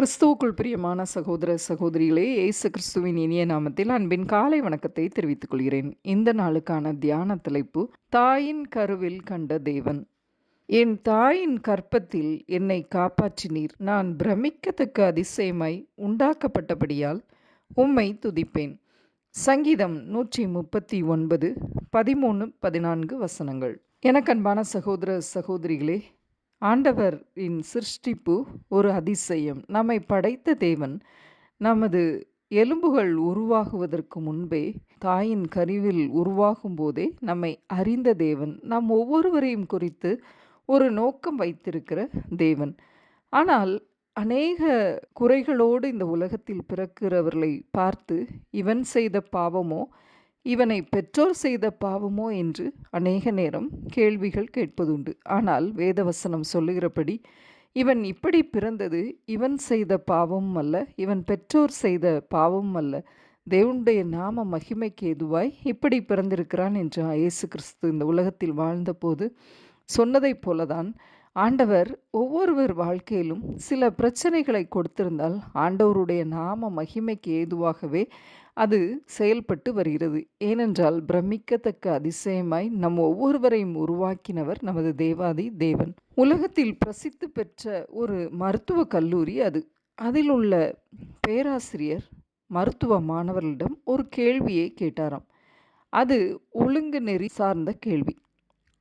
கிறிஸ்துவுக்குள் பிரியமான சகோதர சகோதரிகளே இயேசு கிறிஸ்துவின் இனிய நாமத்தில் அன்பின் காலை வணக்கத்தை தெரிவித்துக் கொள்கிறேன். இந்த நாளுக்கான தியான தலைப்பு தாயின் கருவில் கண்ட தேவன். என் தாயின் கற்பத்தில் என்னை காப்பாற்றினீர். நான் பிரமிக்கத்தக்க அதிசயமாய் உண்டாக்கப்பட்டபடியால் உம்மை துதிப்பேன். சங்கீதம் நூற்றி முப்பத்தி ஒன்பது பதிமூணு பதினான்கு வசனங்கள். எனக்கன்பான சகோதர சகோதரிகளே ஆண்டவரின் சிருஷ்டிப்பு ஒரு அதிசயம். நம்மை படைத்த தேவன் நமது எலும்புகள் உருவாகுவதற்கு முன்பே தாயின் கருவில் உருவாகும் போதே நம்மை அறிந்த தேவன் நம் ஒவ்வொருவரையும் குறித்து ஒரு நோக்கம் வைத்திருக்கிற தேவன். ஆனால் அநேக குறைகளோடு இந்த உலகத்தில் பிறக்கிறவர்களை பார்த்து இவன் செய்த பாவமோ இவனை பெற்றோர் செய்த பாவமோ என்று அநேக நேரம் கேள்விகள் கேட்பதுண்டு. ஆனால் வேதவசனம் சொல்லுகிறபடி இவன் இப்படி பிறந்தது இவன் செய்த பாவமும் அல்ல இவன் பெற்றோர் செய்த பாவமும் அல்ல. தேவனுடைய நாம மகிமைக்கு எதுவாய் இப்படி பிறந்திருக்கிறான் என்று இயேசு கிறிஸ்து இந்த உலகத்தில் வாழ்ந்தபோது சொன்னதைப் போலதான் ஆண்டவர் ஒவ்வொருவர் வாழ்க்கையிலும் சில பிரச்சனைகளை கொடுத்திருந்தால் ஆண்டவருடைய நாம மகிமைக்கு ஏதுவாகவே அது செயல்பட்டு வருகிறது. ஏனென்றால் பிரமிக்கத்தக்க அதிசயமாய் நம் ஒவ்வொருவரையும் உருவாக்கினவர் நமது தேவாதி தேவன். உலகத்தில் பிரசித்தி பெற்ற ஒரு மருத்துவ கல்லூரி அது. அதில் உள்ள பேராசிரியர் மருத்துவ மாணவர்களிடம் ஒரு கேள்வியை கேட்டாராம். அது ஒழுங்கு நெறி சார்ந்த கேள்வி.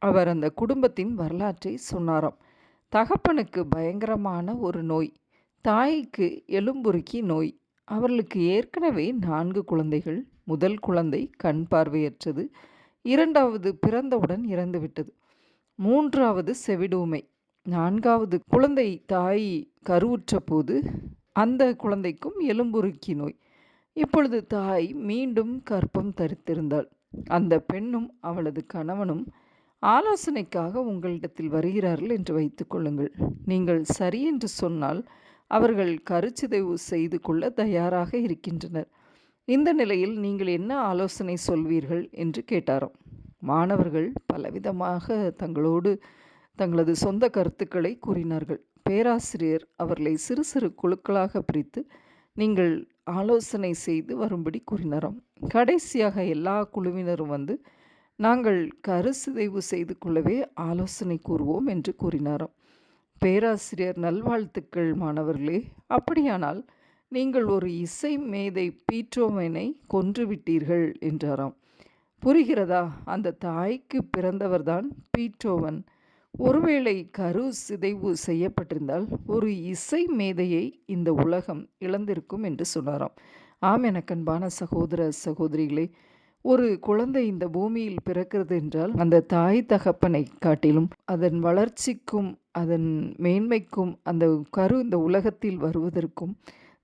அவர் அந்த குடும்பத்தின் வரலாற்றை சொன்னாராம். தகப்பனுக்கு பயங்கரமான ஒரு நோய். தாய்க்கு எலும்புருக்கி நோய். அவர்களுக்கு ஏற்கனவே நான்கு குழந்தைகள் முதல் குழந்தை கண் பார்வையற்றது இரண்டாவது பிறந்தவுடன் இறந்துவிட்டது மூன்றாவது செவிடூமை நான்காவது குழந்தை தாய் கருவுற்ற போது அந்த குழந்தைக்கும் எலும்புருக்கி நோய். இப்பொழுது தாய் மீண்டும் கற்பம் தரித்திருந்தாள். அந்த பெண்ணும் அவளது கணவனும் ஆலோசனைக்காக உங்களிடத்தில் வருகிறார்கள் என்று வைத்துக்கொள்ளுங்கள் நீங்கள் சரி என்று சொன்னால் அவர்கள் கருச்சிதைவு செய்து கொள்ள தயாராக இருக்கின்றனர். இந்த நிலையில் நீங்கள் என்ன ஆலோசனை சொல்வீர்கள்? என்று கேட்டாராம். மாணவர்கள் பலவிதமாக தங்களோடு தங்களது சொந்த கருத்துக்களை கூறினார்கள். பேராசிரியர் அவர்களை சிறு சிறு குழுக்களாக பிரித்து நீங்கள் ஆலோசனை செய்து வரும்படி கூறினாராம். கடைசியாக எல்லா குழுவினரும் வந்து நாங்கள் கருசிதைவு செய்து கொள்ளவே ஆலோசனை கூறுவோம் என்று கூறினாராம். பேராசிரியர் நல்வாழ்த்துக்கள் மாணவர்களே. அப்படியானால் நீங்கள் ஒரு இசை மேதை பீட்ரோமேனை கொன்றுவிட்டீர்கள் என்றாராம். புரிகிறதா? அந்த தாய்க்கு பிறந்தவர்தான் பீட்ரோவன் ஒருவேளை கரு சிதைவு செய்யப்பட்டிருந்தால் ஒரு இசை மேதையை இந்த உலகம் இழந்திருக்கும் என்று சொன்னாராம். ஆம் எனக்கன்பான சகோதர சகோதரிகளே ஒரு குழந்தை இந்த பூமியில் பிறக்கிறது என்றால் அந்த தாய் தகப்பனை காட்டிலும் அதன் வளர்ச்சிக்கும் அதன் மேன்மைக்கும் அந்த கரு இந்த உலகத்தில் வருவதற்கும்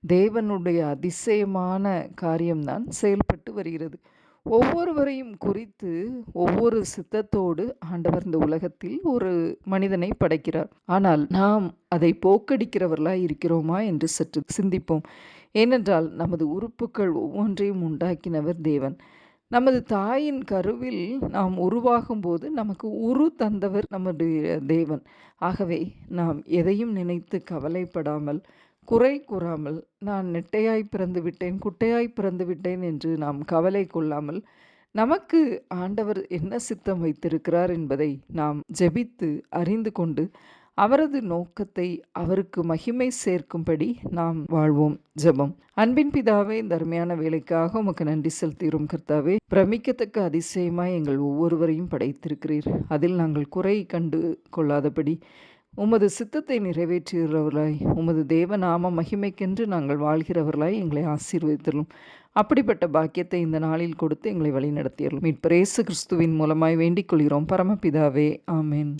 தேவனுடைய அதிசயமான காரியம்தான் செயல்பட்டு வருகிறது. ஒவ்வொருவரையும் குறித்து ஒவ்வொரு சித்தத்தோடு ஆண்டவர் இந்த உலகத்தில் ஒரு மனிதனை படைக்கிறார். ஆனால் நாம் அதை போக்கடிக்கிறவர்களாய் இருக்கிறோமா என்று சற்று சிந்திப்போம். ஏனென்றால் நமது உறுப்புகள் ஒவ்வொன்றையும் உண்டாக்கினவர் தேவன். நமது தாயின் கருவில் நாம் உருவாகும் போது நமக்கு உரு தந்தவர் நம்முடைய தேவன். ஆகவே நாம் எதையும் நினைத்து கவலைப்படாமல் குறை கூறாமல் நான் நெட்டையாய் பிறந்து விட்டேன் குட்டையாய் பிறந்து விட்டேன் என்று நாம் கவலை கொள்ளாமல் நமக்கு ஆண்டவர் என்ன சித்தம் வைத்திருக்கிறார் என்பதை நாம் ஜெபித்து அறிந்து கொண்டு அவரது நோக்கத்தை அவருக்கு மகிமை சேர்க்கும்படி நாம் வாழ்வோம். ஜெபம். அன்பின் பிதாவே இந்த அருமையான வேலைக்காக உமக்கு நன்றி செலுத்துகிறோம் கர்த்தாவே. பிரமிக்கத்தக்க அதிசயமாய் எங்கள் ஒவ்வொருவரையும் படைத்திருக்கிறீர். அதில் நாங்கள் குறை கண்டு கொள்ளாதபடி உமது சித்தத்தை நிறைவேற்றுகிறவர்களாய் உமது தேவ நாம மகிமைக்கென்று நாங்கள் வாழ்கிறவர்களாய் எங்களை ஆசீர்வதித்தரும் அப்படிப்பட்ட பாக்கியத்தை இந்த நாளில் கொடுத்து எங்களை வழி மீட்பரேசு கிறிஸ்துவின் மூலமாய் வேண்டிக் கொள்கிறோம். பரமபிதாவே ஆமேன்.